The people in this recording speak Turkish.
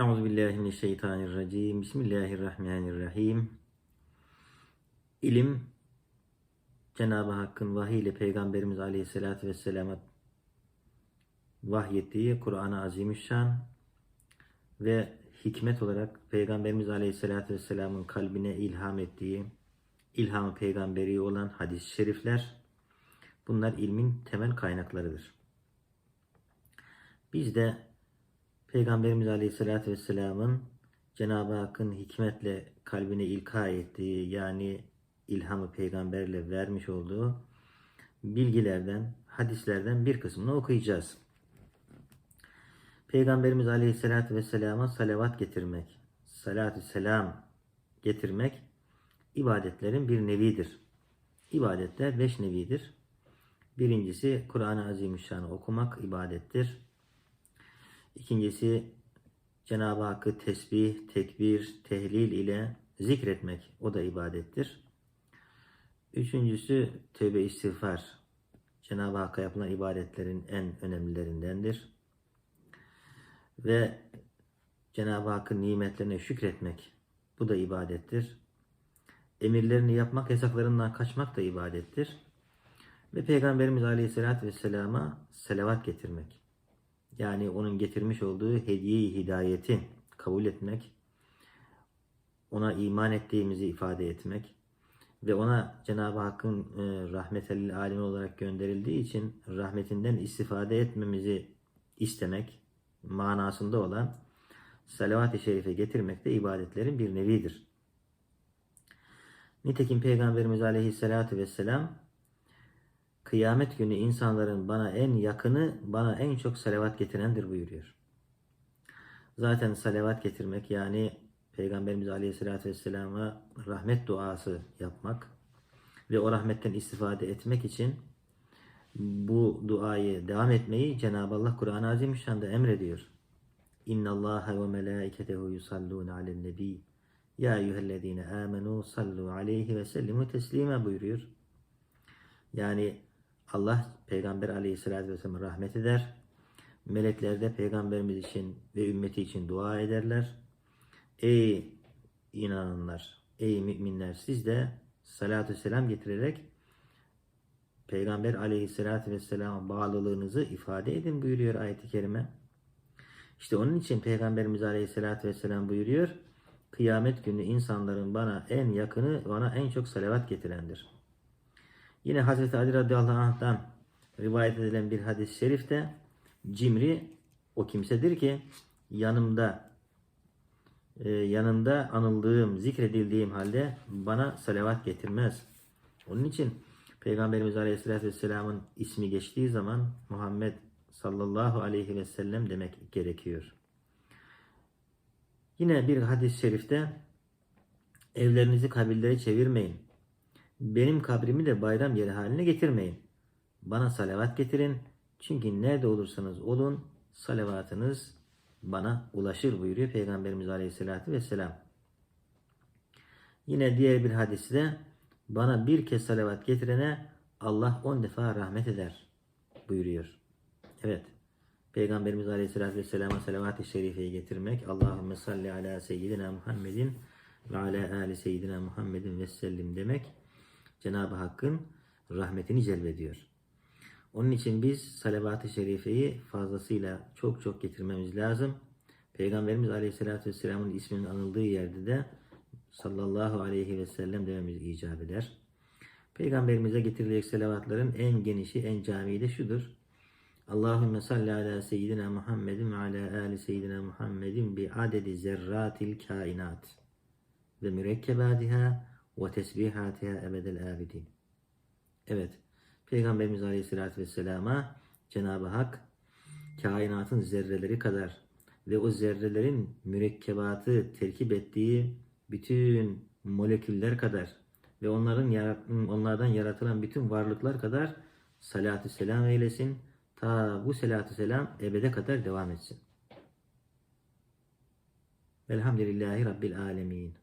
Euzubillahimineşşeytanirracim. Bismillahirrahmanirrahim. İlim Cenab-ı Hakk'ın vahiy ile Peygamberimiz Aleyhisselatü Vesselam'a vahyettiği Kur'an-ı Azimüşşan ve hikmet olarak Peygamberimiz Aleyhisselatü Vesselam'ın kalbine ilham ettiği ilhamı peygamberi olan hadis-i şerifler bunlar ilmin temel kaynaklarıdır. Biz de Peygamberimiz Aleyhisselatü Vesselam'ın Cenab-ı Hakk'ın hikmetle kalbine ilka ettiği yani ilhamı peygamberle vermiş olduğu bilgilerden, hadislerden bir kısmını okuyacağız. Peygamberimiz Aleyhisselatü Vesselam'a salavat getirmek, salatü selam getirmek ibadetlerin bir nevidir. İbadetler beş nevidir. Birincisi Kur'an-ı Azimüşşan'ı okumak ibadettir. İkincisi Cenab-ı Hakk'ı tesbih, tekbir, tehlil ile zikretmek. O da ibadettir. Üçüncüsü tövbe istiğfar. Cenab-ı Hakk'a yapılan ibadetlerin en önemlilerindendir. Ve Cenab-ı Hakk'ın nimetlerine şükretmek. Bu da ibadettir. Emirlerini yapmak, yasaklarından kaçmak da ibadettir. Ve Peygamberimiz Aleyhisselatü Vesselam'a selavat getirmek. Yani onun getirmiş olduğu hediye hidayeti kabul etmek, ona iman ettiğimizi ifade etmek ve ona Cenab-ı Hakk'ın e, rahmetel alemi olarak gönderildiği için rahmetinden istifade etmemizi istemek manasında olan salavat-ı şerife getirmek de ibadetlerin bir nevidir. Nitekim Peygamberimiz Aleyhisselatü Vesselam Kıyamet günü insanların bana en yakını, bana en çok salavat getirendir buyuruyor. Zaten salavat getirmek yani Peygamberimiz Aleyhisselatü Vesselam'a rahmet duası yapmak ve o rahmetten istifade etmek için bu duayı devam etmeyi Cenab-ı Allah Kur'an-ı Azimüşşan'da emrediyor. İnna Allah ve melaiketehu yusallun alen nebi. Ya eyyühellezine amenu sallu aleyhi ve sellimu teslime buyuruyor. Yani Allah Peygamber aleyhissalatü vesselam rahmet eder. Melekler de Peygamberimiz için ve ümmeti için dua ederler. Ey inananlar, ey müminler siz de salatü selam getirerek Peygamber aleyhissalatü vesselam bağlılığınızı ifade edin buyuruyor ayet-i kerime. İşte onun için Peygamberimiz aleyhissalatü vesselam buyuruyor. Kıyamet günü insanların bana en yakını, bana en çok salavat getirendir. Yine Hazreti Ali radıyallahu anh'tan rivayet edilen bir hadis-i şerifte cimri o kimsedir ki yanımda e, yanında anıldığım, zikredildiğim halde bana salavat getirmez. Onun için Peygamberimiz Aleyhisselatü Vesselam'ın ismi geçtiği zaman Muhammed sallallahu aleyhi ve sellem demek gerekiyor. Yine bir hadis-i şerifte evlerinizi kabirlere çevirmeyin. Benim kabrimi de bayram yeri haline getirmeyin. Bana salavat getirin. Çünkü nerede olursanız olun salavatınız bana ulaşır buyuruyor Peygamberimiz Aleyhisselatü Vesselam. Yine diğer bir hadiste bana bir kez salavat getirene Allah on defa rahmet eder buyuruyor. Evet. Peygamberimiz Aleyhisselatü Vesselam'a salavat-ı şerifeyi getirmek Allahümme salli ala seyyidina Muhammedin ve ala ali seyyidina Muhammedin ve sellim demek Cenab-ı Hakk'ın rahmetini celbediyor. Onun için biz salavat-ı şerifeyi fazlasıyla çok çok getirmemiz lazım. Peygamberimiz Aleyhisselatü Vesselam'ın isminin anıldığı yerde de sallallahu aleyhi ve sellem dememiz icap eder. Peygamberimize getirilecek salavatların en genişi, en camii de şudur. Allahümme salli ala seyyidina Muhammedin ve ala ali seyyidina Muhammedin bi adedi zerratil kainat ve mürekkebadiha ve tesbihatiha ebedel abidin. Evet, Peygamberimiz Aleyhisselatü Vesselam'a Cenab-ı Hak kainatın zerreleri kadar ve o zerrelerin mürekkebatı terkip ettiği bütün moleküller kadar ve onların onlardan yaratılan bütün varlıklar kadar salatü selam eylesin. Ta bu salatü selam ebede kadar devam etsin. Velhamdülillahi Rabbil Alemin.